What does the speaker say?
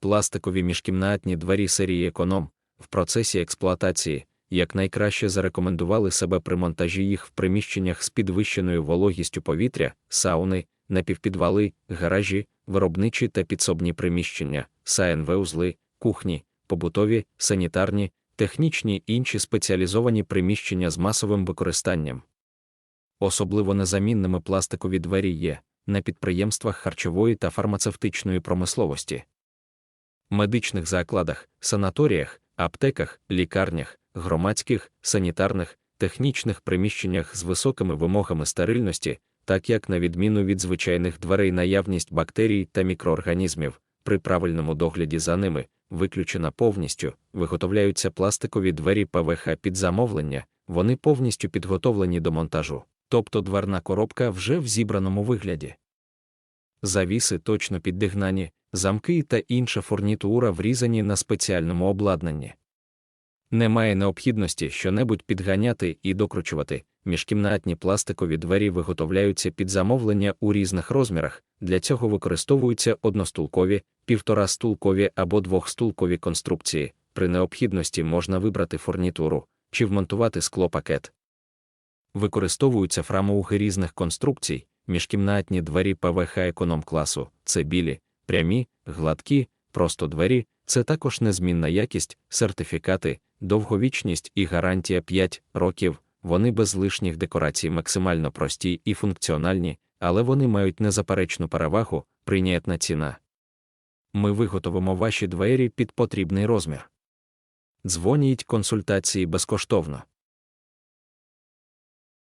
пластикові міжкімнатні двері серії Економ в процесі експлуатації якнайкраще зарекомендували себе при монтажі їх в приміщеннях з підвищеною вологістю повітря, сауни, напівпідвали, гаражі, виробничі та підсобні приміщення, СНВ-узли, кухні, побутові, санітарні, технічні і інші спеціалізовані приміщення з масовим використанням. Особливо незамінними пластикові двері є на підприємствах харчової та фармацевтичної промисловості, медичних закладах, санаторіях, аптеках, лікарнях, громадських, санітарних, технічних приміщеннях з високими вимогами стерильності, так як, на відміну від звичайних дверей, наявність бактерій та мікроорганізмів, при правильному догляді за ними, виключена повністю, виготовляються пластикові двері ПВХ під замовлення, вони повністю підготовлені до монтажу, тобто дверна коробка вже в зібраному вигляді. Завіси точно піддигнані, замки та інша фурнітура врізані на спеціальному обладнанні. Немає необхідності щонебудь підганяти і докручувати. Міжкімнатні пластикові двері виготовляються під замовлення у різних розмірах, для цього використовуються одностулкові, півторастулкові або двохстулкові конструкції. При необхідності можна вибрати фурнітуру чи вмонтувати склопакет. Використовуються фрамуги різних конструкцій, міжкімнатні двері ПВХ економ класу, це білі, прямі, гладкі, просто двері, це також незмінна якість, сертифікати, довговічність і гарантія 5 років. Вони без лишніх декорацій максимально прості і функціональні, але вони мають незаперечну перевагу, прийнятна ціна. Ми виготовимо ваші двері під потрібний розмір. Дзвоніть консультації безкоштовно.